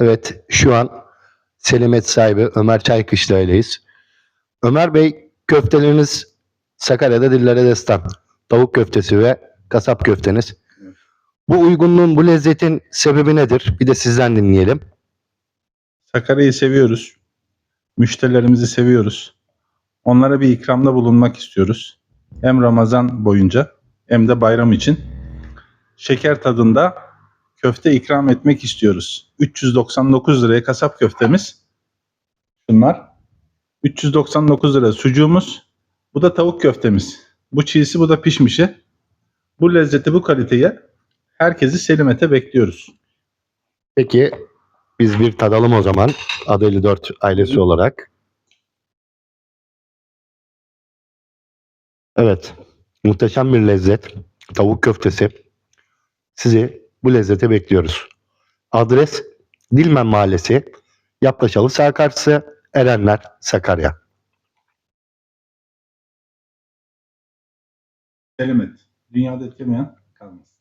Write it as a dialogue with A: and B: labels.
A: Evet, şu an Selimet sahibi Ömer Çaykışla'yleyiz. Ömer Bey, köfteleriniz Sakarya'da dillere destan. Tavuk köftesi ve kasap köfteniz. Bu uygunluğun, bu lezzetin sebebi nedir? Bir de sizden dinleyelim.
B: Sakarya'yı seviyoruz. Müşterilerimizi seviyoruz. Onlara bir ikramda bulunmak istiyoruz. Hem Ramazan boyunca hem de bayram için. Şeker tadında köfte ikram etmek istiyoruz. 399 liraya kasap köftemiz. Bunlar. 399 lira sucuğumuz. Bu da tavuk köftemiz. Bu çiğsi bu da pişmişi. Bu lezzeti bu kaliteye herkesi Selimet'e bekliyoruz.
A: Peki, biz bir tadalım o zaman. Adeli 4 ailesi olarak. Evet, muhteşem bir lezzet. Tavuk köftesi. Sizi bu lezzete bekliyoruz. Adres Dilmen Mahallesi, Yapraşalı Sağ karşısı Erenler, Sakarya.
B: Selimet. Dünyada etkilemeyen kalmaz.